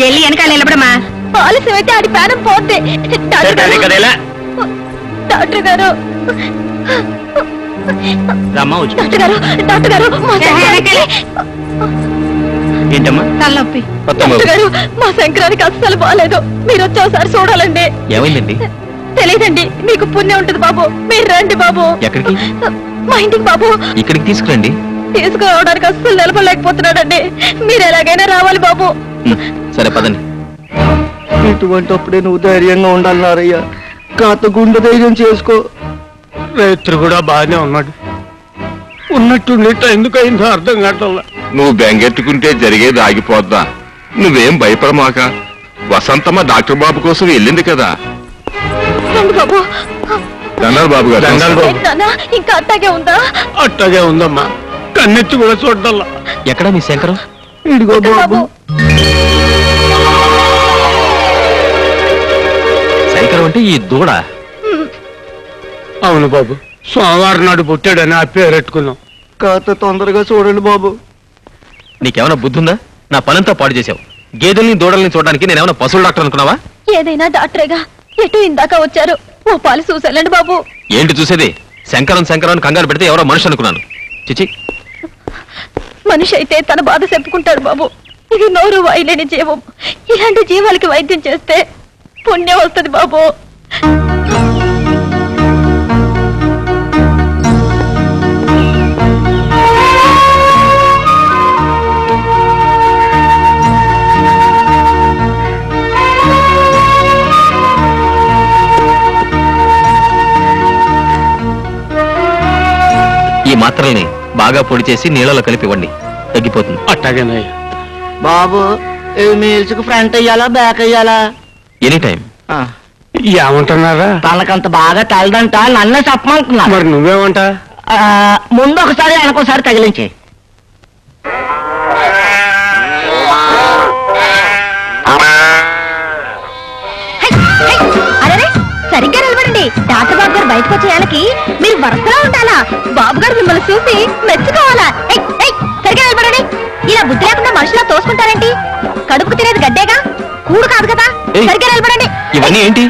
వెళ్ళి వెనకాల నిలబడమా? ఆలస్యం అయితే ఆడి ప్రాణం పోతే. డాక్టర్ గారు, డాక్టర్ గారు. డాక్టర్ మా తలనొప్పి. డాక్టర్ గారు శంకరానికి అస్సలు బాగాలేదు మీరు వచ్చి ఒకసారి చూడాలండి. ఏమైందండి? తెలియదండి మీకు పుణ్యం ఉంటుంది బాబు. మీరు రండి బాబు. ఎక్కడికి? మా ఇంటికి బాబు. ఇక్కడికి తీసుకురండి. తీసుకురావడానికి అస్సలు నిలబడలేకపోతున్నాడండి. మీరు ఎలాగైనా రావాలి బాబు. సరే పదండి. ఇటువంటి అప్పుడే నువ్వు ధైర్యంగా ఉండాలి నారయ్య. కాత గుండె ధైర్యం చేసుకో. రైతు కూడా బాగానే ఉన్నాడు. ఉన్నట్టుండి ఎందుకు అయిందో అర్థం కావట్లా. నువ్వు బెంగెట్టుకుంటే జరిగేది ఆగిపోద్దా? నువ్వేం భయపడమాక? వసంతమ్మ డాక్టర్ బాబు కోసం వెళ్ళింది కదా. బాబు దండాలు బాబు గారు దండాలు బాబు. ఏంటి నాన్న ఇంకా అట్టాగే ఉందా? అట్టగే ఉందమ్మా. కన్నెత్తి కూడా చూడాల ఎక్కడ మీ శంకరం? ఇడిగో బాబు. అంటే ఈ దూడ. అవును బాబు. సోమవారం నాడు పుట్టాడని ఆ పేరు పెట్టుకున్నాం కాత తొందరగా చూడండి బాబు. నీకేమైనా బుద్ధి ఉందా నా పనంతా పాడు చేసావు గేదెల్ని దూడల్ని చూడడానికి నేనేమైనా పశువుల డాక్టర్ అనుకున్నావా? ఏదైనా డాక్టరేగా ఎటు ఇందాక వచ్చారు? ఓ పాలు చూసెళ్ళండి బాబు. ఏంటి చూసేది? శంకరం శంకరం కంగారు పెడితే ఎవరో మనిషి అనుకున్నాను. చిచి. మనిషి అయితే తన బాధ చెప్పుకుంటాడు బాబు. ఇది నోరు వాయలేని జీవం. ఇలాంటి జీవాలకి వైద్యం చేస్తే పుణ్యం వస్తుంది బాబు. ఈ మాత్రల్ని బాగా పొడి చేసి నీళ్ళలో కలిపి ఇవ్వండి. తగ్గిపోతుంది. అట్టగేనయ్యా. బాబు ఈ మీల్స్కి ఫ్రంట్ అయ్యాలా బ్యాక్ అయ్యాలా? ఎనీ టైం ఏమంటున్నారా? తనకంత బాగా తగదంట నన్నే చెప్పమంటున్నా. మరి నువ్వేమంట? ముందు ఒకసారి వెనకొకసారి తగిలించి. అరే సరిగ్గా నిలబడండి. డాక్టర్ బాబు గారు బయటకు వచ్చేయాలకి మీరు వరుసలో ఉండాలా? బాబు గారు మిమ్మల్ని చూసి మెచ్చుకోవాలా? సరిగ్గా నిలబడండి. ఇలా బుద్ధి లేకుండా మనుషులా తోసుకుంటారేంటి? కడుపుకు తినేది గడ్డేగా? కూడు కాదు కదా? ఏయ్. సరిగ్గా నిలబడండి. ఇవన్నీ ఏంటి?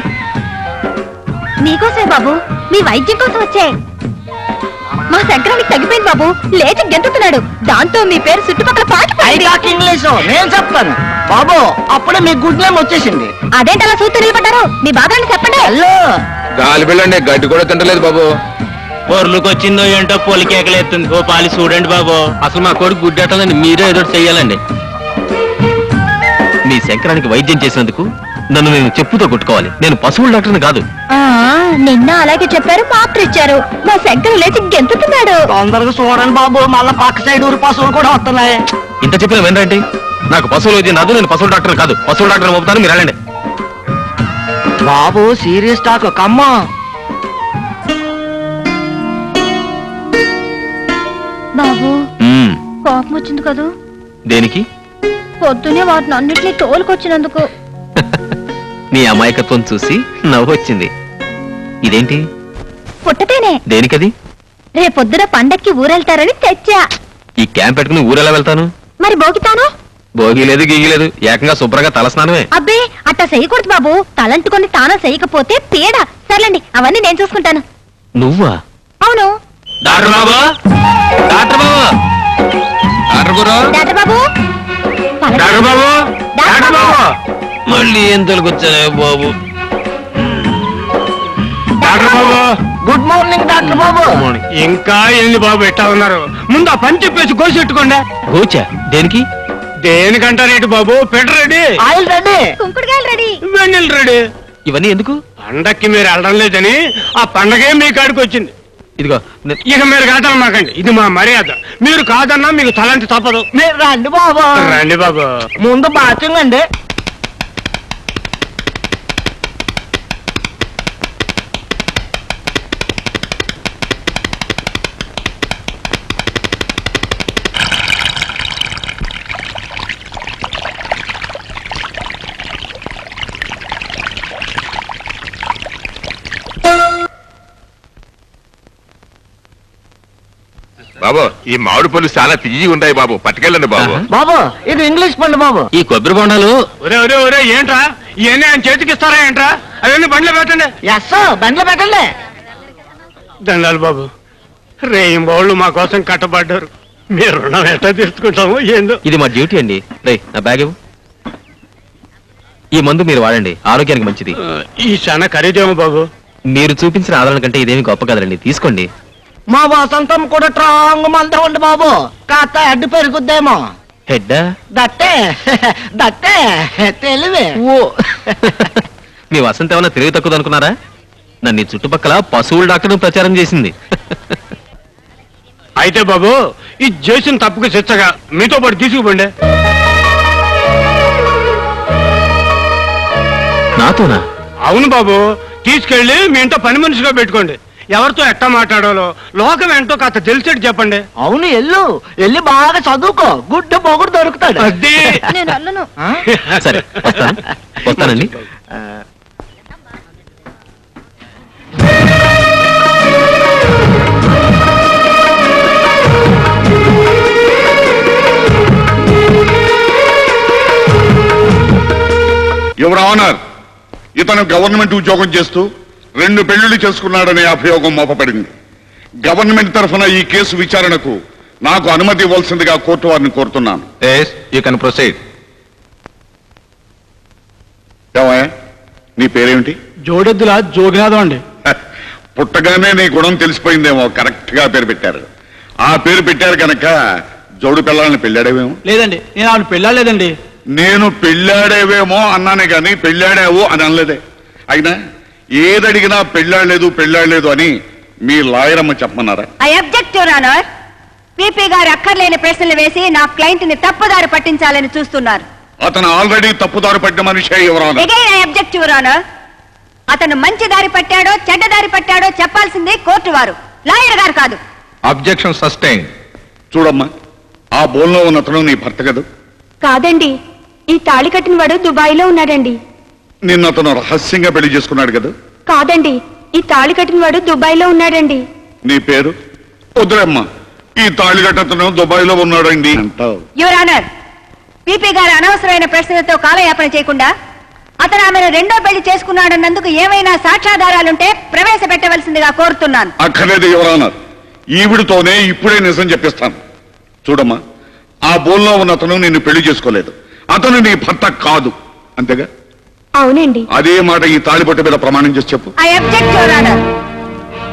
మీకోసమే బాబు. మీ వైద్యం కోసం వచ్చే. మా శంకరానికి తగ్గిపోయింది బాబు. లేచి గెంతుతున్నాడు. దాంతో మీ పేరు చుట్టుపక్కల పాకిపోయింది. ఐదాక్ ఇంగ్లీషు. నేను చెప్తాను. బాబు అప్పుడే మీ గుడ్ నేమ్ వచ్చేసింది. అదేంటి అలా చూస్తూ నిలబడ్డారు? మీ బాధలను చెప్పండి. హలో. గాలి బిళ్ళండి గడ్డి కూడా తింటలేదు బాబు. పొర్లుకు వచ్చిందో ఏంటో పొలికేకలేస్తుంది ఓ పాలి చూడండి బాబు. అసలు మా కొడుకు గుడ్డెట్టాలని మీరే ఏదో ఒకటి చెయ్యాలండి. మీ శంకరానికి వైద్యం చేసినందుకు నన్ను నేను చెప్పుతో కొట్టుకోవాలి. నేను పశువుల డాక్టర్ని కాదు. ఆ నిన్న అలాగే చెప్పారు మాత్ర ఇచ్చారు మా శంకర్ లేచి గెంతుతున్నాడు. తొందరగా చూడండి బాబు మళ్ళా పక్క సైడ్ ఊరి పశువులు కూడా వస్తున్నాయి. ఇంత చెప్పిన వినరండి నాకు పశువుల వైద్యం రాదు నేను పశువుల డాక్టర్ కాదు. పశువుల డాక్టర్ పంపుతాను మీరు వెళ్ళండి. బాబు సీరియస్ టాక్ కమ్మ. బాబు మ్మ్. కోపం వచ్చింది కదూ? దేనికి? పొద్దునే వాటిని అన్నిటినీ తోలుకొచ్చినందుకు. నీ అమాయకత్వం చూసి నవ్వు వచ్చింది ఇదేంటి? పుట్టతేనే. దేనికది? రేపొద్దున పండక్కి ఊరెళ్తారని తెచ్చా. ఈ క్యాంప్ పెట్టుకుని ఊరెలా వెళ్తాను? మరి బోగితాను భోగి లేదు గీగి లేదు. ఏకంగా శుభ్రంగా తలస్నానమే అబ్బే అట్టా చేయకూడదు బాబు. తలంటుకొని తానం చేయకపోతే పీడ. సర్లేండి అవన్నీ నేను చూసుకుంటాను. నువ్వా? అవును. డాక్టర్ బాబు? డాక్టర్ బాబు? డాక్టర్ గురు? డాక్టర్ బాబు? డాక్టర్ బాబు? డాక్టర్ బాబు? మళ్ళీ ఏం తొలగొచ్చానే బాబు? డాక్టర్ బాబు. గుడ్ మార్నింగ్ డాక్టర్ బాబు. ఇంకా ఏంది బాబు ఎట్టా ఉన్నారు? ముందు ఆ పని చెప్పేసి కోసెట్టుకోండి గోచా? దేనికి? దేనికంటారేంటి బాబు? పెట్టరెడీ ఆయిల్ రెడీ. కుంకుడుకాయలు రెడీ. వెన్నెల రెడీ. ఇవన్నీ ఎందుకు? పండక్కి మీరు వెళ్ళడం లేదని ఆ పండగే మీ కాడికి వచ్చింది. ఇదిగో ఇక మీరు కాదని మాకండి. ఇది మా మర్యాద. మీరు కాదన్నా మీకు తలంటి తప్పదు. మీరు రండి బాబు. రండి బాబు. ముందు బాత్రూమ్ అండి. ఈ మామిడి పళ్ళు చాలా తీయి ఉన్నాయి బాబు. పట్టుకెళ్ళండి బాబు. బాబు ఇది ఇంగ్లీష్ పండు బాబు. ఈ కొబ్బరి బొండాలు ఒరే ఒరే ఒరే ఏంట్రా? ఇవన్నీ ఆయన చేతికి ఇస్తారా ఏంట్రా? అవన్నీ బండ్లో పెట్టండి. ఎస్ బండ్లో పెట్టండి. దండాలు బాబు రేయింబోళ్ళు మా కోసం కట్టబడ్డారు. మీరు రుణం ఎట్లా తీర్చుకుంటాము ఏందో. ఇది మా డ్యూటీ అండి. రే నా బ్యాగ్ ఇవ్వు. ఈ మందు మీరు వాడండి ఆరోగ్యానికి మంచిది. ఈ చాలా ఖరీదేమో బాబు. మీరు చూపించిన ఆదరణ కంటే ఇదేమి గొప్ప కదండి తీసుకోండి. మా వసంతం కూడా ట్రాంగ్ మంద ఉంది బాబు. కాస్త అడ్డు పెరుగుద్దేమో. హెడ్ దట్టే. దట్టే. తెలివే. ఓ. మీ వసంత ఏమన్నా తెలివి తక్కువ అనుకున్నారా? నన్ను ఈ చుట్టుపక్కల పశువుల డాక్టర్ ప్రచారం చేసింది. అయితే బాబు ఈ చేసిన తప్పుకు శిక్షగా మీతో పాటు తీసుకుపోండి. నాతోనా? అవును బాబు తీసుకెళ్ళి మీ ఇంట్లో పని మనిషిగా పెట్టుకోండి. ఎవరితో ఎట్టా మాట్లాడాలో? లోకం ఏంటో కాస్త తెలిసేట్టు చెప్పండి. అవును ఎల్లు. ఎల్లి బాగా చదువుకో. గుడ్డ పొగుడు దొరుకుతాడు. అది నేను అల్లను. ఆ? సరే వస్తాను. వస్తానండి. యువర్ ఆనర్ ఇతను గవర్నమెంట్ ఉద్యోగం చేస్తూ రెండు పెళ్ళిళ్ళు చేసుకున్నాడనే అభియోగం మోపబడింది. గవర్నమెంట్ తరఫున ఈ కేసు విచారణకు నాకు అనుమతి ఇవ్వాల్సిందిగా కోర్టు వారిని కోరుతున్నాను. యూ కెన్ ప్రొసీడ్ ఏమయ్య నీ పేరేమిటి? జోడెద్దుల జోగినాథం అండి. పుట్టగానే నీ గుణం తెలిసిపోయిందేమో కరెక్ట్గా పేరు పెట్టారు. ఆ పేరు పెట్టారు కనుక జోడు పిల్లల్ని పెళ్ళాడేవేమో? లేదండి నేను ఆవిడ పెళ్ళాలేదండి నేను పెళ్ళాడేవేమో అన్నానే గాని పెళ్ళాడావు అని అనలేదే. అయినా ఏదడిగినా పెళ్ళాడలేదు పెళ్ళాడలేదు అని మీ లాయరమ్మ చెప్పమన్నారా? I object your honour PP గారు అక్కర్లేని ప్రశ్నలు వేసి నా క్లయింట్ని తప్పుదారి పట్టించాలని చూస్తున్నారు. అతను ఆల్రెడీ తప్పుదారి పడ్డ మనిషే ఎవరాను again I object your honour అతను మంచి దారి పట్టాడో చెడ్డ దారి పట్టాడో చెప్పాల్సింది కోర్టు వారు. లాయర్ గారు కాదు. అబ్జెక్షన్ సస్టైన్ చూడమ్మా ఆ బోన్లో ఉన్న అతను నీ భర్త కదా? కాదండి. ఈ తాళి కట్టిన వాడు దుబాయ్లో ఉన్నాడండి. నిన్ను అతను రహస్యంగా పెళ్ళి చేసుకున్నాడు కదా. కాదండి ఈ తాళి కట్టిన వాడు దుబాయ్లో ఉన్నాడండి. నీ పేరు? వద్దురమ్మా ఈ తాళిగట్ట అతను దుబాయ్లో ఉన్నాడండి యువర్ ఆనర్ పీపీ గారు అనవసరమైన ప్రశ్నలతో కాలయాపన చేయకుండా అతను ఆమెను రెండో పెళ్ళి చేసుకున్నాడన్నందుకు ఏమైనా సాక్ష్యాధారాలుంటే ప్రవేశపెట్టవలసిందిగా కోరుతున్నాను. అక్కర్లేదు ఎవరన్నారు ఈవిడితోనే ఇప్పుడే నిజం చెప్పిస్తాను. చూడమ్మా ఆ బోన్లో ఉన్న అతను నిన్ను పెళ్ళి చేసుకోలేదు. అతను నీ భర్త కాదు. అంతేగా? అవునండి. అదే మాట ఈ తాళిబొట్టు మీద ప్రమాణం చేసి చెప్పు. ఐ అబ్జెక్ట్ యువర్ ఆనర్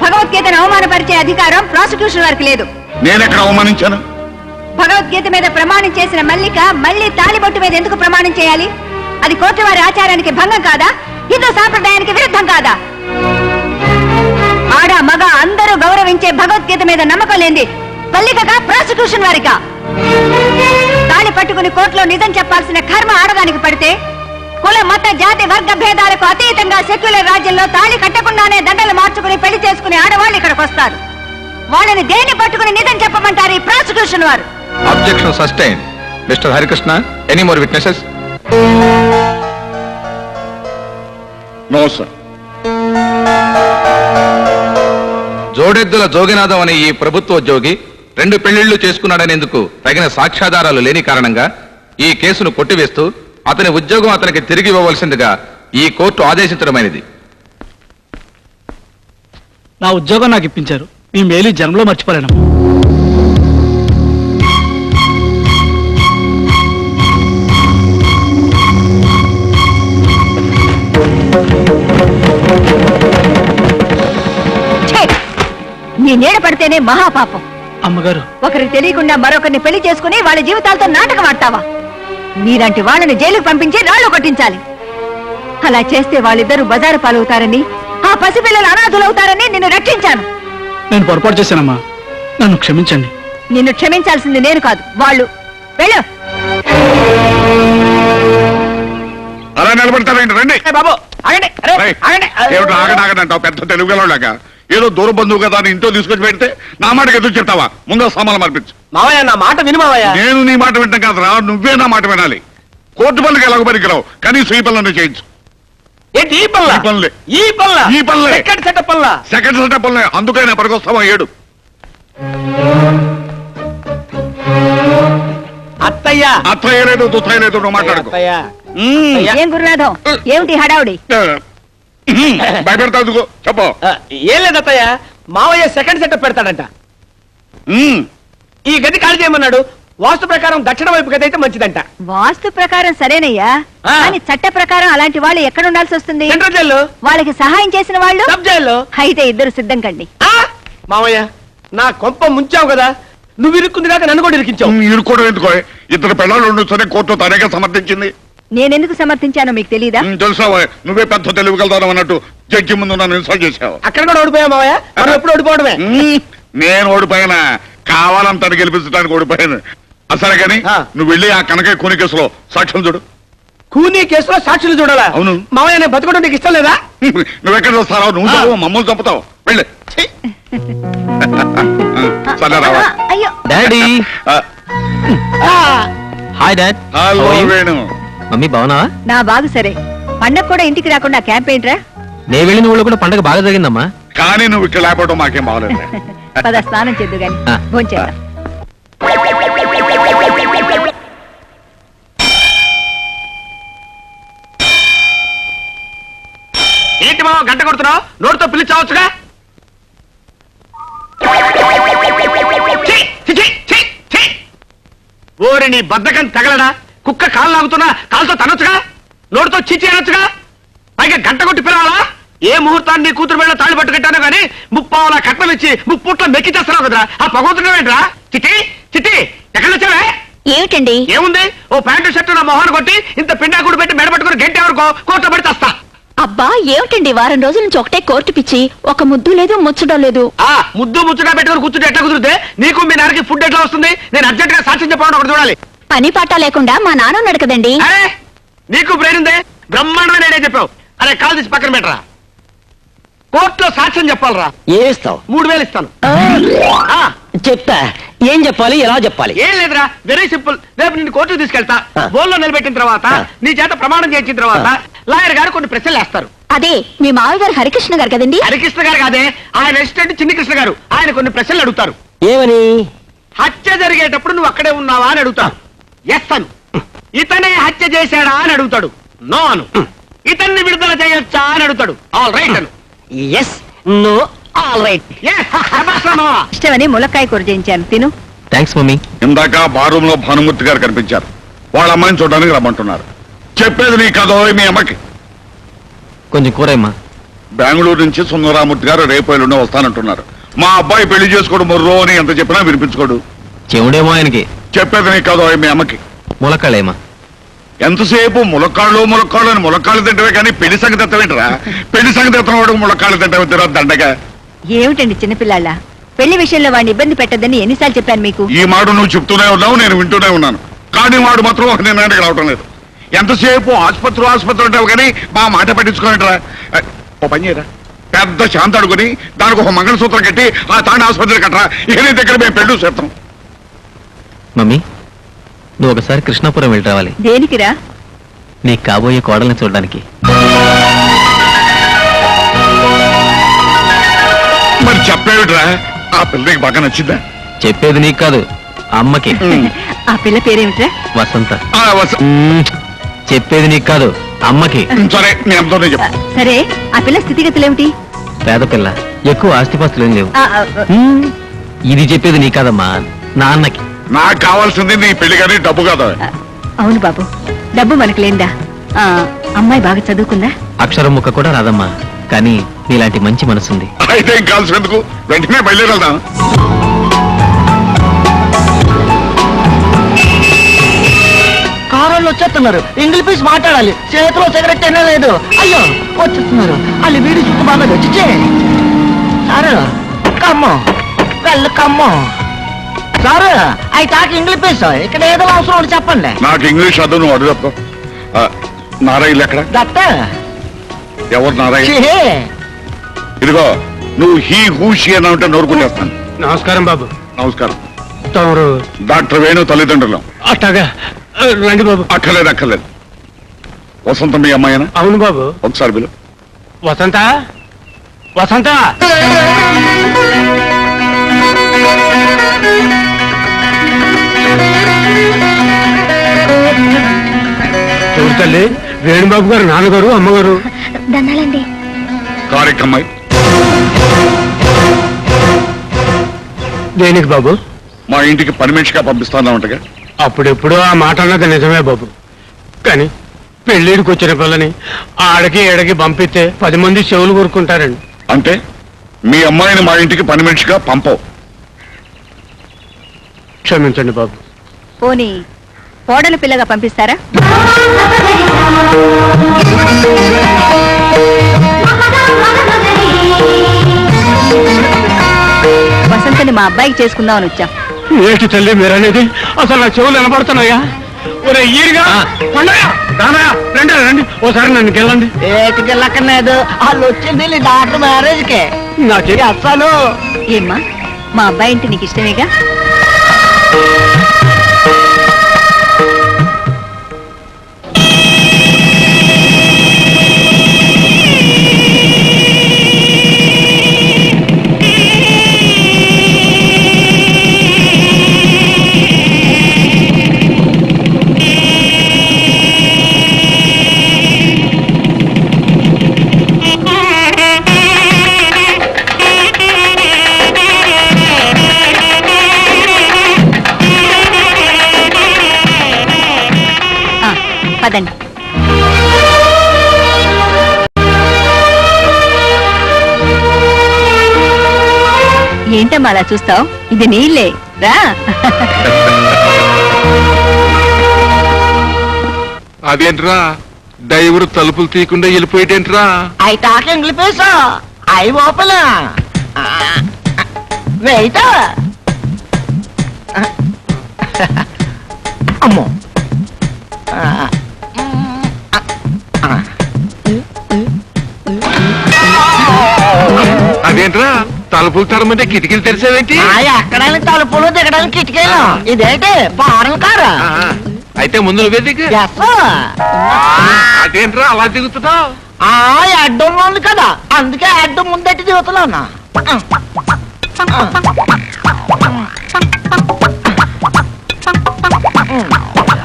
భగవద్గీతను అవమానపరిచే అధికారం ప్రాసిక్యూషన్ వారికి లేదు. నేనెక్కడ అవమానించాను? భగవద్గీత మీద ప్రమాణం చేసిన మల్లిక మళ్ళీ తాలిబొట్టు మీద ఎందుకు ప్రమాణం చేయాలి? అది కోర్టు వారి ఆచారానికి భంగం కాదా? హిందూ సాంప్రదాయానికి విరుద్ధం కాదా? ఆడ మగ అందరూ గౌరవించే భగవద్గీత మీద నమ్మకం లేంది మల్లికగా ప్రాసిక్యూషన్ వారిగా తాళి పట్టుకుని కోర్టులో నిజం చెప్పాల్సిన కర్మ ఆడదానికి పడితే కుల మత జాతి వర్గ భేదాలకు అతీతంగా సెక్యులర్ రాజ్యంలో తాళి కట్టకుండానే దండలు మార్చుకుని పెళ్ళి చేసుకునే ఆడవాళ్ళు ఇక్కడికి వస్తారు. వాళ్ళని దేన్ని పట్టుకుని నిజం చెప్పమంటారు ఈ ప్రాసిక్యూషన్ వారు? Objection sustain mister Harikrishna any more witnesses no sir జోడెద్దుల Joginatham అనే ఈ ప్రభుత్వ ఉద్యోగి రెండు పెళ్ళిళ్ళు చేసుకున్నాడనేందుకు తగిన సాక్ష్యాధారాలు లేని కారణంగా ఈ కేసును కొట్టివేస్తూ అతని ఉద్యోగం అతనికి తిరిగి ఇవ్వవలసిందిగా ఈ కోర్టు ఆదేశించడమైనది. నా ఉద్యోగం నాకు ఇప్పించారు. మీ మేలు జన్మలో మర్చిపోలేనమ్మా ఛే! నీ నీడ పడితేనే మహాపాపం. అమ్మగారు. ఒకరికి తెలియకుండా మరొకరిని పెళ్ళి చేసుకుని వాళ్ళ జీవితాలతో నాటకం ఆడతావా? నీలాంటి వాళ్ళని జైలుకు పంపించి రాళ్ళు కొట్టించాలి. అలా చేస్తే వాళ్ళిద్దరూ బజారు పాలవుతారని ఆ పసిపిల్లలు అనాథులవుతారని నిన్ను రక్షించాను. నేను పొరపాటు చేశానమ్మా. నన్ను క్షమించండి. నిన్ను క్షమించాల్సింది నేను కాదు వాళ్ళు. వెళ్ళు. అలా నిలబడతారండి రండి. బాబు ఆగండి. అరే, ఆగండి. ఏమిటి పెద్ద తెలుగులోలాగా ఏదో దూర బంధువు కదా అని ఇంట్లో తీసుకొచ్చి పెడితే నా మాటకి ఎదురు చెప్తావా? ముందు సామాన్లు మార్పించు. మావయ్య నా మాట విను మావయ్య. నేను నీ మాట వింటాం కాదు రా నువ్వే నా మాట వినాలి. కోర్టు పనులకు ఎలాగో పనికిరావు. కనీసం ఈ పనులను చేయించు. ఏంటి ఈ పల్ల ఈ పనులే. ఈ పల్ల ఈ పనులే. ఎక్కడ సెటప్ పల్ల సెకండ్ సెటప్ అందుకైనా పనికొస్తావా ఏడు? అత్తయ్య. అత్తయ్య లేదు దుత్తయ్య లేదు నువ్వు మాట్లాడుకో. అత్తయ్య. ఏం గురునాథం? ఏమిటి హడావుడి? ఎందుకు చెప్పు. ఆ, ఏం లేదు అత్తయ్య. మావయ్య సెకండ్ సెటప్ పెడతాడంట. మ్మ్. ఈ గది ఖాళీ చేయమన్నాడు. వాస్తు ప్రకారం దక్షిణ వైపు గది అయితే మంచిదంట. వాస్తు ప్రకారం సరేనయ్యా. ఆ. కానీ చట్ట ప్రకారం అలాంటి వాళ్ళు ఎక్కడ ఉండాల్సి వస్తుంది? సెంట్రల్ జైల్లో. వాళ్ళకి సహాయం చేసిన వాళ్ళు? సబ్ జైల్లో. అయితే ఇద్దరు సిద్ధం కండి. ఆ! మావయ్య నా కొంప ముంచావు కదా. నువ్వు ఇరుక్కుంది కాక నన్ను కూడా ఇరికించావు. మ్మ్, ఇరుక్కోవడం ఎందుకో? ఇద్దరు పిల్లలు ఉండొచ్చని కోర్టు తనేగా సమర్థించింది. నేనెందుకు సమర్థించానో మీకు తెలీదా? మ్మ్, తెలుసావా నువ్వే పెద్ద తెలివిగలుగుతావు అన్నట్టు జడ్జి ముందు నన్ను ఇన్సల్ట్ చేశావు. అక్కడ కూడా ఓడిపోయా మావయ్య. మనం ఎప్పుడు ఓడిపోవడమే. నేను ఓడిపోయినా? కావాలంతని గెలిపించడానికి ఓడిపోయాను. అసలు కానీ ఆ. నువ్వు వెళ్ళి ఆ కనక కూని కేసులో సాక్ష్యం చూడు. కూనీ కేసులో సాక్షులు చూడాలా? అవును. మావయ్య నేను బతకడం నీకు ఇష్టం లేదా? నువ్వెక్కడ వస్తావు నువ్వు ఆ. చదువు, మమ్మల్ని చంపుతావు. వెళ్ళి. ఛీ! సరే రావా. ఆ, అయ్యో. డాడీ. ఆ, ఆ! Hi dad. Hello Venu. Mummy బాగున్నావా? నా బాగు సరే. పండగ కూడా ఇంటికి రాకుండా క్యాంప్ ఏంట్రా? నేను వెళ్ళిన ఊళ్ళో కూడా పండగ బాగా జరిగిందమ్మా. కానీ నువ్వు ఇక్కడ లేకపోవడం మాకేం బాగలేదు. పద స్నానం చేద్దు గాని ఆ. భోంచేద్దాం ఏంటి మావ గంట కొడుతున్నావు నోటితో పిలిచావచ్చుగా ఛీ! ఛీ! ఛీ! ఛీ! ఛీ! ఓరి నీ బద్దకం తగలడా కుక్క కాలు లాగుతున్నా కాలుతో తనొచ్చుగా నోటితో చిచి అనొచ్చుగా పైగా గంట కొట్టి పిలవాలా ఏ ముహూర్తాన్ని నీ కూతురు వెళ్ళ తాళి పట్టుకెట్టాను కానీ ముప్పావలా కట్నం ఇచ్చి ముప్పుట్ల మెక్కి చేస్తున్నావు కదరా? ఆ పగవుతున్నావు ఏంట్రా? చిట్టి చిట్టి ఎక్కడ వచ్చావే? ఏమిటండి? ఏముంది? ఓ ప్యాంటు షర్టు నా మొహాన్ని కొట్టి ఇంత పిండాకుడు పెట్టి మెడ పట్టుకుని గంట ఎవరికో కోట పడి తెస్తా అబ్బా ఏమిటండి? వారం రోజుల నుంచి ఒకటే కోర్టు పిచ్చి. ఒక ముద్దు లేదు ముచ్చడం లేదు. ఆ ముద్దు ముచ్చుగా పెట్టుకుని కూర్చుంటే ఎట్లా కుదిరితే? నీకు మీ నాన్నకి ఫుడ్ ఎట్లా వస్తుంది? నేను అర్జెంట్గా సాక్ష్యం చెప్పకుండా ఒకటి చూడాలి. పని పాట లేకుండా మా నాన్న ఉన్నాడు కదండి. అరే నీకు బ్రెయిన్ ఉందే? బ్రహ్మాండమైన ఐడియా చెప్పావు. అరే కాల్ తీసి పక్కన పెట్టరా. కోర్టులో సాక్ష్యం చెప్పాలరా. ఏమిస్తావు? మూడు వేలు ఇస్తాను. ఆ, చెప్తా ఏం చెప్పాలి? ఎలా చెప్పాలి? ఏం లేదురా. Very simple. రేపు నిన్ను కోర్టుకు తీసుకెళ్తా. ఆ. బోల్లో నిలబెట్టిన తర్వాత ఆ. నీ చేత ప్రమాణం చేయించిన తర్వాత లాయర్ గారు కొన్ని ప్రశ్నలు వేస్తారు. అదే మీ మామయ్య గారు హరికృష్ణ గారు కదండి? హరికృష్ణ గారు కాదే ఆయన అసిస్టెంట్ చిన్ని కృష్ణ గారు. ఆయన కొన్ని ప్రశ్నలు అడుగుతారు. ఏమని? హత్య జరిగేటప్పుడు నువ్వు అక్కడే ఉన్నావా అని అడుగుతాడు ఎస్ అను. ఇతనే హత్య చేశాడా అని అడుగుతాడు. నో అను. ఇతన్ని విడుదల చేయొచ్చా అని అడుగుతాడు. ఆల్ రైట్ అను. Yes no all right. ఇష్టమని ములక్కాయ కూర చేయించాను. తిను. థ్యాంక్స్ మమ్మీ ఇందాక బారూమ్లో భానుమూర్తి గారు కనిపించారు. వాళ్ళ అమ్మాయిని చూడడానికి రమ్మంటున్నారు. చెప్పేది నీ కథ మీ అమ్మకి. కొంచెం కూరమ్మా బెంగళూరు నుంచి సుందరామూర్తి గారు రేపు ఎల్లుండి వస్తానంటున్నారు. మా అబ్బాయి పెళ్ళి చేసుకోడు మొర్రో అని ఎంత చెప్పినా వినిపించుకోడు. చెవుడేమో ఆయనకి. చెప్పేది నీ కథ మీ అమ్మకి. ములక్కాళ్ళేమా ఎంతసేపు ములక్కాళ్ళు ములక్కాళ్ళు అని ములక్కాళ్ళు తింటవే కానీ పెళ్ళి సంగతి ఎత్తవేంటరా పెళ్ళి సంగతి ఎత్తనవాడు ములక్కాళ్ళు తింటవే తిరా దండగా? ఏమిటండి చిన్నపిల్లాళ్ళ? పెళ్ళి విషయంలో వాడిని ఇబ్బంది పెట్టద్దని ఎన్నిసార్లు చెప్పాను మీకు? ఈ మాట నువ్వు చెప్తూనే ఉన్నావు నేను వింటూనే ఉన్నాను. కానీ వాడు మాత్రం ఒక నిర్ణయానికి రావటం లేదు. ఎంతసేపు ఆసుపత్రి ఆసుపత్రి ఉంటావు కానీ మా మాట పట్టించుకోనట్రా? ఓ పని చేయరా? పెద్ద శాంత అడుగుని దానికి ఒక మంగళసూత్రం కట్టి ఆ తాండ ఆసుపత్రి కట్టరా. ఏ దగ్గర మేము పెళ్ళు చేస్తాం. మమ్మీ? నువ్వు ఒకసారి కృష్ణాపురం వెళ్ళి రావాలి. దేనికిరా? నీ కాబోయే కోడల్ని చూడడానికి. మరి చెప్పేవిట్రా? ఆ పిల్లకి బాగా నచ్చిందా? చెప్పేది నీకు కాదు అమ్మకి. ఆ పిల్ల పేరేమిట్రా? వసంత. ఆ, వస- మ్మ్. చెప్పేది నీకు కాదు అమ్మకి. సరే నేను ఎంతోనే చెప్పు. సరే ఆ పిల్ల స్థితిగతులేమిటి? పేద పిల్ల ఎక్కువ ఆస్తిపాస్తులు ఏం లేవు. ఆ, ఆ, మ్మ్. ఇది చెప్పేది నీ కాదమ్మా నాన్నకి. నాకు కావాల్సింది నీ పెళ్ళి కానీ డబ్బు కాదు? అవును బాబు. డబ్బు మనకు లేందా ఆ, అమ్మాయి బాగా చదువుకుందా? అక్షరం ముక్క కూడా రాదమ్మా. కానీ నీలాంటి మంచి మనసుంది. అయితే ఇంకా కావాల్సినందుకు? వెంటనే బయలుదేరదాం. కారంలో వచ్చేస్తున్నారు. ఇంగ్లీష్ పీస్ మాట్లాడాలి. చేతిలో సిగరెట్ అయినా లేదు. అయ్యో వచ్చేస్తున్నారు. వాళ్ళు వీడి చుట్టూ బాగా వచ్చిచ్చే సారు కమ్మం. వెళ్ళు కమ్మం. సారు అవి తాకి ఇంగ్లీష్ పీస్ ఇక్కడ ఏదో అవసరం ఒకటి చెప్పండి. నాకు ఇంగ్లీష్ అదు నువ్వు అడుగు తప్ప నారాయణ ఎక్కడ? దత్త? ఎవరు నారాయణ? ఇదిగో నువ్వు హీ హూషి అని అంటే నోరుకుంటేస్తాను నమస్కారం బాబు. నమస్కారం. తమరు డాక్టర్ వేణు తల్లిదండ్రులు. అట్టగా రండి బాబు. అక్కర్లేదు అక్కర్లేదు. వసంత మీ అమ్మాయినా? అవును బాబు. ఒకసారి బిలు వసంత? వసంత? తల్లి. వేణుబాబు గారు నాన్నగారు అమ్మగారు. దండాలండి. కారెక్కమ్మాయి దేనికి బాబు? మా ఇంటికి పని మనిషిగా పంపిస్తానంటగా అప్పుడెప్పుడు ఆ మాట అన్నది నిజమే బాబు. కానీ పెళ్ళిడికి వచ్చిన పిల్లని ఆడకి ఏడకి పంపిస్తే పది మంది చెవులు కోరుకుంటారండి అంటే మీ అమ్మాయిని మా ఇంటికి పని మనిషిగా పంపవు. క్షమించండి బాబు. పోనీ కోడలు పిల్లగా పంపిస్తారా? వసంతని మా అబ్బాయికి చేసుకుందామని వచ్చాం. ఏంటి తల్లి మీరనేది? అసలు నా చెవులు వినపడుతున్నాయా ఒరే ఈరిగా. పండగ రండి రండి ఓసారి నన్ను గెలండి ఏటికెళ్ళక్కర్లేదు వాళ్ళు వచ్చింది నీ డాక్టర్ మ్యారేజ్కి నా చెయ్యి అస్సలు. ఏమ్మా మా అబ్బాయి అంటే నీకు ఇష్టమేగా? పదండి. ఏంటమ్మా అలా చూస్తావు? ఇది నీళ్ళే. రా. అదేంట్రా? డ్రైవర్ తలుపులు తీయకుండా వెళ్ళిపోయేటేంట్రా? I talk English I open? Wait. అమ్మో. అదేంట్రా? తలుపులు తరమంటే కిటికీలు తెరిచావేంటి? ఆ, ఎక్కడానికి తలుపులు దిగడానికి కిటికీలు. ఇదేంటి? Foreign car? అయితే ముందు నువ్వే దిగు. అదేంట్రా? అలా దిగుతున్నావు? ఆ అడ్డం ఉంది కదా. అందుకే అడ్డం ముందట్టి దిగుతున్నాను?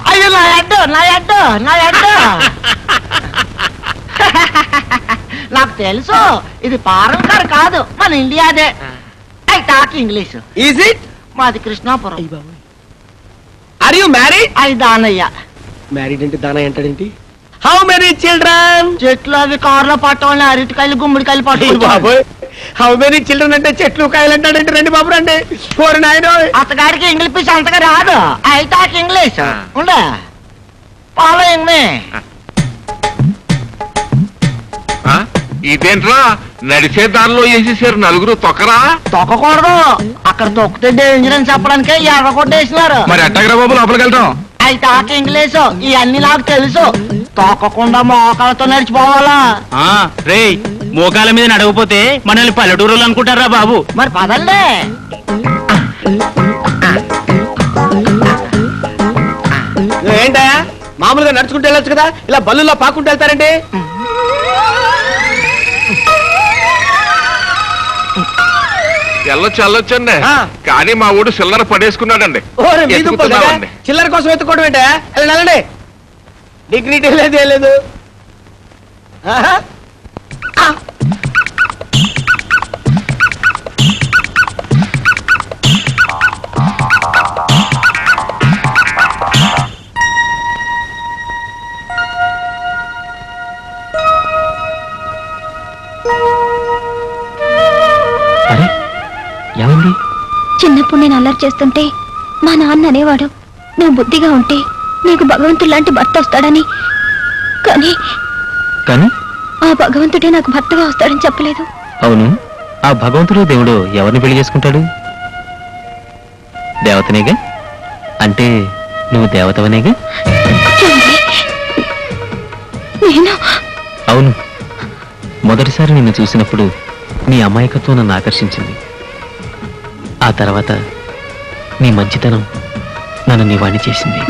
అయ్యో నా అడ్డు నా అడ్డు నా అడ్డు. నాకు తెలుసు. ఇది ఫారెన్ కార్ కాదు మన ఇండియాదే I talk English. Is it మాది కృష్ణాపురం. ఆర్ యు మ్యారీడ్ అది దానయ్య. మ్యారీడ్ అంటే దానా ఏంటండి హౌ మెనీ చిల్డ్రన్ చెట్లు అవి కార్లో పట్టవాలని అరటికాయలు గుమ్మడికాయలు బాబోయ్. హౌ మెనీ చిల్డ్రన్ అంటే చెట్లు కాయలు అంటాడంటే? రండి బాబు రండి. కోరి నాయన. అతగాడికి ఇంగ్లీష్ అంతగా రాదు. I talk English. ఉండే. ఫాలోయింగ్ మీ ఇదేంట్రా? నడిచే దారిలో వేసేసారు నలుగురు తొక్కరా? తొక్కకూడదు. అక్కడ తొక్కితే డేంజర్ అని చెప్పడానికే ఎర్ర కొట్టేసినారు. మరి ఎట్టగరా బాబు లోపలికి వెళ్తాం ఐ టాక్ ఇంగ్లీష్ ఇవన్నీ నాకు తెలుసు. తొక్కకుండా మోకాలతో నడిచిపోవాలా? ఆ రేయ్ మోకాల మీద నడవపోతే మనల్ని పల్లెటూరులు అనుకుంటారా బాబు? మరి పదండి. ఏంటా మామూలుగా నడుచుకుంటూ వెళ్ళొచ్చు కదా? ఇలా బల్లుల్లో పాకుంటూ వెళ్తారండి? వెళ్ళొచ్చు వెళ్ళొచ్చండి. కానీ మా ఊడు సిల్లర పడేసుకున్నాడండి. చిల్లర కోసం ఎత్తుకోవడం ఏంటా వెళ్ళండి డిగ్నిటీ లేదు లేదు ఆహా. ఆ. ఏమైంది చిన్నప్పుడు నేను అల్లరి చేస్తుంటే మా నాన్న అనేవాడు నువ్వు బుద్ధిగా ఉంటే నీకు భగవంతుడు లాంటి భర్త వస్తాడని. కానీ కానీ? ఆ భగవంతుడే నాకు భర్తగా వస్తాడని చెప్పలేదు. అవును. ఆ భగవంతుడు దేవుడు ఎవరిని పెళ్ళి చేసుకుంటాడు? దేవతనేగా? అంటే నువ్వు దేవతవనేగా? ఏమండి? నేను అవును. మొదటిసారి నిన్ను చూసినప్పుడు నీ అమాయకత్వం నన్ను ఆకర్షించింది. ఆ తర్వాత నీ మంచితనం నన్ను నీ వాణ్ణి చేసింది.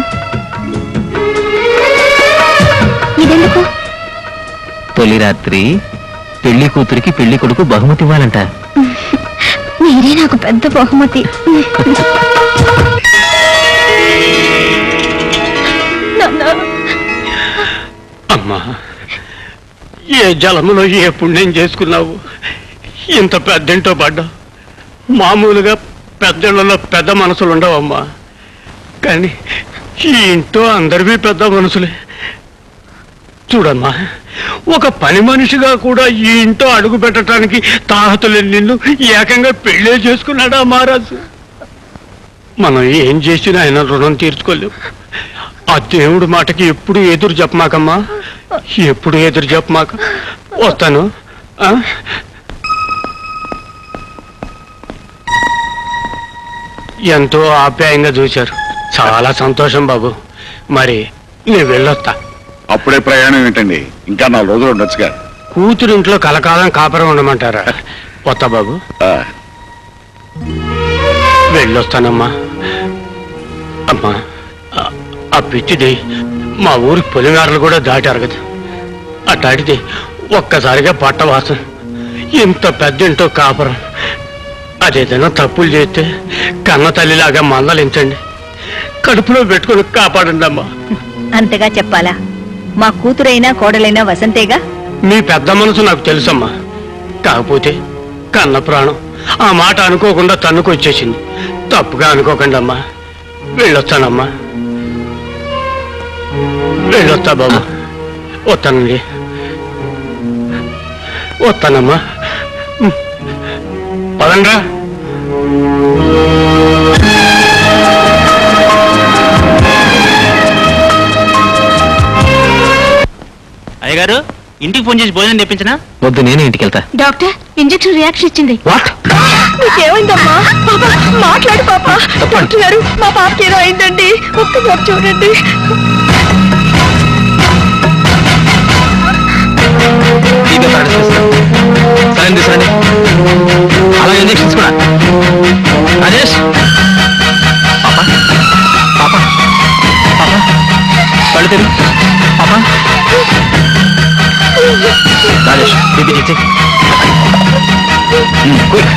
ఇదెందుకు? తొలి రాత్రి పెళ్ళి కూతురికి పెళ్ళి కొడుకు బహుమతి ఇవ్వాలంట. మీరే నాకు పెద్ద బహుమతి. అమ్మా ఏ జలములో ఏ పుణ్యం చేసుకున్నావు? ఇంత పెద్దంటో పడ్డా? మామూలుగా పెద్దళ్ళలో పెద్ద మనసులు ఉండవమ్మా. కానీ ఈ ఇంట్లో అందరివి పెద్ద మనసులే. చూడమ్మా ఒక పని మనిషిగా కూడా ఈ ఇంట్లో అడుగు పెట్టడానికి తాహతులేని నిన్ను ఏకంగా పెళ్ళే చేసుకున్నాడా మహారాజు? మనం ఏం చేసినా ఆయన రుణం తీర్చుకోలేం. ఆ దేవుడు మాటకి ఎప్పుడు ఎదురు చెప్పమాకమ్మా? ఎప్పుడు ఎదురు చెప్పమాక? వస్తాను. ఎంతో ఆప్యాయంగా చూశారు. చాలా సంతోషం బాబు. మరి నేను వెళ్ళొస్తా. అప్పుడే ప్రయాణం ఏంటండి? ఇంకా నాలుగు రోజులు ఉండొచ్చుగా. కూతురు ఇంట్లో కలకాలం కాపురం ఉండమంటారా? వస్తా బాబు. ఆ, వెళ్ళొస్తానమ్మా. అమ్మా ఆ- ఆ పిచ్చిది మా ఊరి పొలిగారులు కూడా దాటారు కదా. అట్లాంటిది ఒక్కసారిగా పట్టవాసం. ఇంత పెద్ద ఇంటో కాపురం. అదేదైనా తప్పులు చేస్తే కన్న తల్లిలాగా మందలించండి. కడుపులో పెట్టుకుని కాపాడండి అమ్మా. అంతగా చెప్పాలా? మా కూతురైనా కోడలైనా వసంతేగా? మీ పెద్ద మనసు నాకు తెలుసమ్మా. కాకపోతే కన్న ప్రాణం ఆ మాట అనుకోకుండా తన్నుకొచ్చేసింది తప్పుగా అనుకోకండి అమ్మా. వెళ్ళొస్తానమ్మా. వెళ్ళొస్తా బాబు. వస్తానండి. వస్తానమ్మా. పదండ్రా. అయ్యగారు ఇంటికి ఫోన్ చేసి భోజనం తెప్పించనా? వద్దు నేనే ఇంటికి వెళ్తా. డాక్టర్ ఇంజెక్షన్ రియాక్షన్ ఇచ్చింది. వాట్ ఏమైందమ్మా? పాప మాట్లాడు పాప. డాక్టర్ గారు మా పాపకి ఏదో అయిందండి. ఒక్కసారి చూడండి. సరే తీసుకురండి అలా ఇంజక్షన్స్ కూడా రాజేష్. పాప. పాప. పాప. కళ్ళు తెలు పాప. Rajesh BP check check quick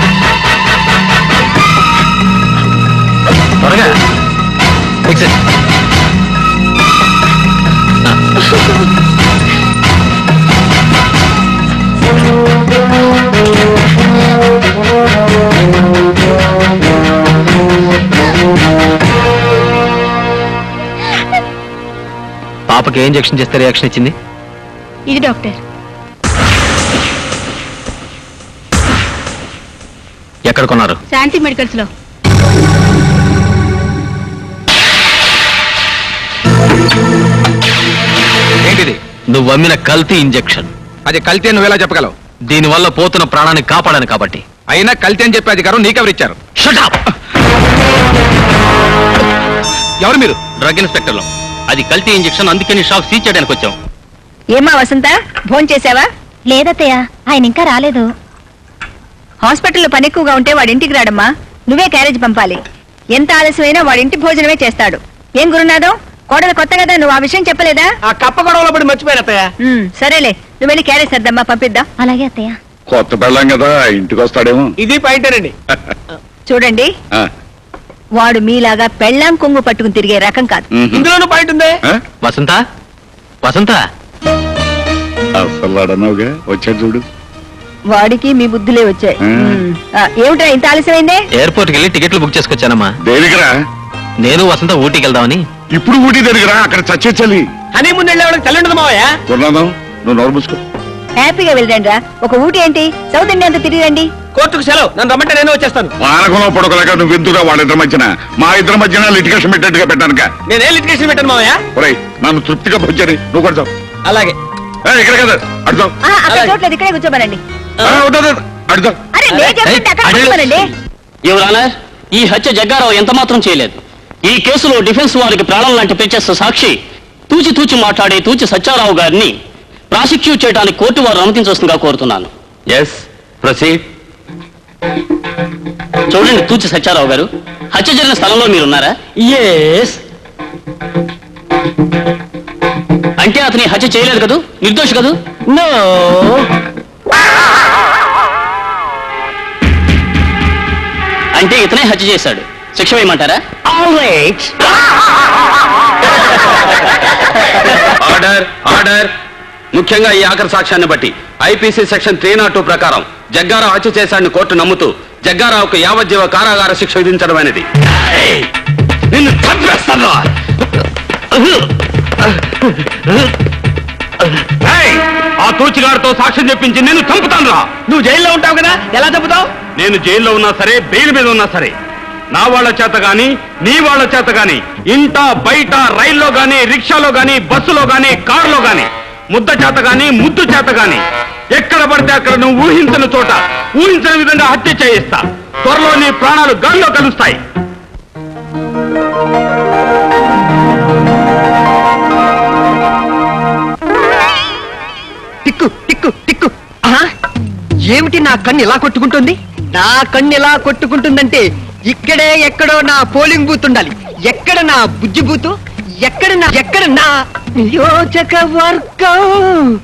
త్వరగా. ఫిక్స్ ఏ ఇంజెక్షన్ చేస్తే రియాక్షన్ ఇచ్చింది? ఇది డాక్టర్. ఎక్కడ కొన్నారు? శాంతి మెడికల్స్లో ఏంటిది? నువ్వు అమ్మిన కల్తీ ఇంజెక్షన్. అది కల్తీ అని నువ్వెలా చెప్పగలవు? దీనివల్ల పోతున్న ప్రాణాన్ని కాపాడను కాబట్టి. అయినా కల్తీ అని చెప్పే అధికారం నీకెవరిచ్చారు? షటప్ ఎవరు మీరు? డ్రగ్ ఇన్స్పెక్టర్లో అది కల్తీ ఇంజెక్షన్ అందుకని షాప్ సీజ్ చేయడానికి వచ్చాం. ఏమా వసంత ఫోన్ చేసావా లేదత్తయ్య ఆయన ఇంకా రాలేదు. హాస్పిటల్లో పని ఎక్కువగా ఉంటే వాడి ఇంటికి రాడమ్మా. నువ్వే క్యారేజ్ పంపాలి. ఎంత ఆలస్యమైనా వాడి ఇంటి భోజనమే చేస్తాడు. ఏం గురునాథం? కోడలు కొత్త కదా నువ్వు ఆ విషయం చెప్పలేదా? ఆ కప్ప గొడవలో పడి మర్చిపోయాను అత్తయ్య. ఉమ్, సరేలే నువ్వు వెళ్ళి క్యారేజ్ సర్దమ్మా పంపిద్దాం. అలాగే అత్తయ్య. కొత్త పెళ్ళాం కదా ఇంటికి వస్తాడేమో. ఇది పాయింటేనండి చూడండి. ఆ, వాడు మీలాగా పెళ్ళాం కొంగు పట్టుకుని తిరిగే రకం కాదు. ఇందులోనూ పాయింట్ ఉందే? వసంత? వసంత? అసలు వాడన్నావుగా వచ్చాడు చూడు. వాడికి మీ బుద్ధులే వచ్చాయి. ఆ, ఏమిట్రా ఇంత ఆలస్యమైందే? ఎయిర్పోర్ట్కి వెళ్ళి టికెట్లు బుక్ చేసుకొచ్చానమ్మా. దేనికిరా? నేను వసంత ఊటీకి వెళ్దామని ఇప్పుడు ఊటీ దగ్గర అక్కడ చచ్చే చలి. హనీ ముందు వెళ్ళేవాడికి తల్లి ఉండదు మావయ్య నువ్వు నోరు మూసుకో. హ్యాపీగా వెళ్ళండి ఒక ఊటి ఏంటి? సౌత్ ఇండియా అంతా తిరిగి రండి. కోర్టుకు సెలవు. నన్ను రమ్మంటే నేను వచ్చేస్తాను. పానకంలో పొడకలేక నువ్వు ఎందుకురా వాళ్ళిద్దరి మధ్యన? మా ఇద్దరి మధ్యన లిటికేషన్ పెట్టేట్టుగా పెట్టానుక నేనే లిటికేషన్ పెట్టాను మావయ్య. ఒరేయ్ నన్ను తృప్తిగా భోజని నువ్వు కొడతావు అలాగే. ఇక్కడ కదా. అడుగుతావు అక్కడ ఇక్కడే కూర్చోమనండి. అడుగుతావు అరే నేను చెప్తుంటే అక్కడ కూర్చోమనండి. యువరానర్ ఈ హత్య జగ్గారావు ఎంత మాత్రం చేయలేదు. ఈ కేసులో డిఫెన్స్ వారికి ప్రాణం లాంటి ప్రత్యక్ష సాక్షి తూచి తూచి మాట్లాడే తూచి సత్యారావు గారిని ప్రాసిక్యూట్ చేయడానికి కోర్టు వారు అనుమతించవలసిందిగా కోరుతున్నాను. ఎస్ ప్రొసీడ్ చూడండి తూచి సత్యారావు గారు. హత్య జరిగిన స్థలంలో మీరున్నారా? ఎస్ అంటే అతని హత్య చేయలేదు కదూ? నిర్దోషి కదూ? నో అంటే ఇతనే హత్య చేశాడు. శిక్ష వేయమంటారా? ఆల్ రైట్ ఆర్డర్ ఆర్డర్ ముఖ్యంగా ఈ ఆఖరి సాక్ష్యాన్ని బట్టి IPC section three not two ప్రకారం జగ్గారావు హత్య చేశాడని కోర్టు నమ్ముతూ జగ్గారావుకు యావజ్జీవ కారాగార శిక్ష విధించడం అనేది నిన్ను చంపేస్తాను! ఆ తూచిగాడితో సాక్ష్యం చెప్పించి నేను చంపుతాను రా నువ్వు జైల్లో ఉంటావు కదా? ఎలా చంపుతావు? నేను జైల్లో ఉన్నా సరే బెయిల్ మీద ఉన్నా సరే. నా వాళ్ళ చేత గాని నీ వాళ్ళ చేత గాని ఇంట బయట రైల్లో గాని రిక్షాలో గాని బస్సులో గాని కారులో గాని ముద్ద చేత గాని ముద్దు చేత గాని. ఎక్కడ పడితే అక్కడ నువ్వు ఊహించని చోట ఊహించని విధంగా హత్య చేయిస్తా. త్వరలో నీ ప్రాణాలు గాల్లో కలుస్తాయి. టిక్కు టిక్కు టిక్కు. ఆహా! ఏమిటి నా కన్ను ఇలా కొట్టుకుంటుంది? నా కన్ను ఇలా కొట్టుకుంటుందంటే ఇక్కడే ఎక్కడో నా పోలింగ్ బూత్ ఉండాలి. ఎక్కడ నా బుజ్జి బూతు? ఎక్కడ నా ఎక్కడ నా? నియోజక వర్గం.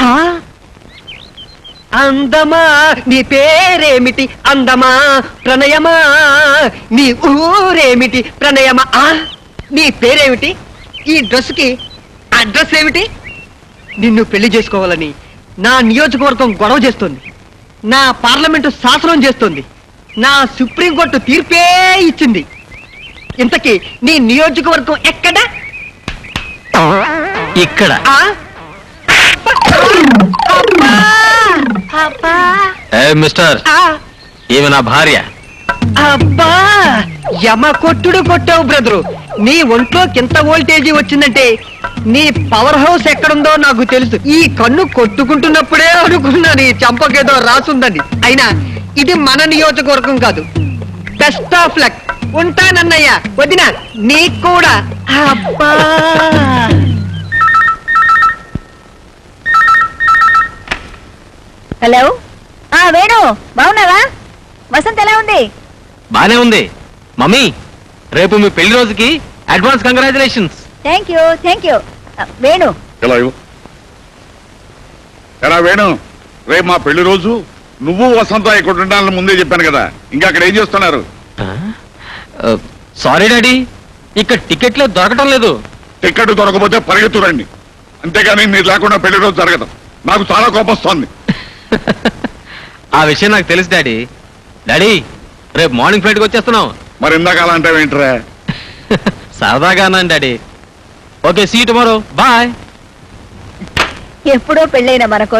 ఆ? అందమా నీ పేరేమిటి? అందమా ప్రణయమా? నీ ఊరేమిటి? ప్రణయమా? ఆ? నీ పేరేమిటి? ఈ డ్రెస్కి అడ్రస్ ఏమిటి? నిన్ను పెళ్ళి చేసుకోవాలని నా నియోజకవర్గం గొడవ చేస్తోంది. నా పార్లమెంటు శాసనం చేస్తోంది. నా సుప్రీంకోర్టు తీర్పే ఇచ్చింది. ఇంతకీ నీ నియోజకవర్గం ఎక్కడ? ఇక్కడ. ఆ? అబ్బా! అబ్బా! మిస్టర్? ఆ! ఈమె నా భార్య. అబ్బా! యమ కొట్టుడు కొట్టావు బ్రదరు. నీ ఒంట్లో కింత వోల్టేజీ వచ్చిందంటే నీ పవర్ హౌస్ ఎక్కడుందో నాకు తెలుసు. ఈ కన్ను కొట్టుకుంటున్నప్పుడే అనుకున్నా నీ చంపకేదో రాసుందని. అయినా ఇది మన నియోజకవర్గం కాదు. Best of luck. ఉంటానన్నయ్య వదిన నీకు కూడా. అబ్బా! హలో? ఆ వేణు బాగున్నావా? వసంత్ ఎలా ఉంది? బానే ఉంది. మమ్మీ రేపు మీ పెళ్ళి రోజుకి advance congratulations. Thank you thank you Venu. ఎలా ఇవ్వు? ఎలా వేణు? రేపు మా పెళ్ళి రోజు నువ్వు వసంత ఇక్కడ ఉండాలని ముందే చెప్పాను కదా. ఇంకా అక్కడ ఏం చేస్తున్నారు? సారీ డాడీ ఇక్కడ టికెట్లు దొరకటం లేదు. టికెట్ దొరకపోతే పరిగెత్తురండి అంతేగాని మీరు లేకుండా పెళ్ళి రోజు జరగదు. నాకు చాలా కోపం వస్తోంది ఆ విషయం నాకు తెలుసు డాడీ. డాడీ రేపు మార్నింగ్ ఫ్లైట్కి వచ్చేస్తున్నాం. మరి ఇందాక అలా అంటే ఏంట్రా? సరదాగా అన్నాను daddy. Okay see tomorrow bye ఎప్పుడో పెళ్ళైన మన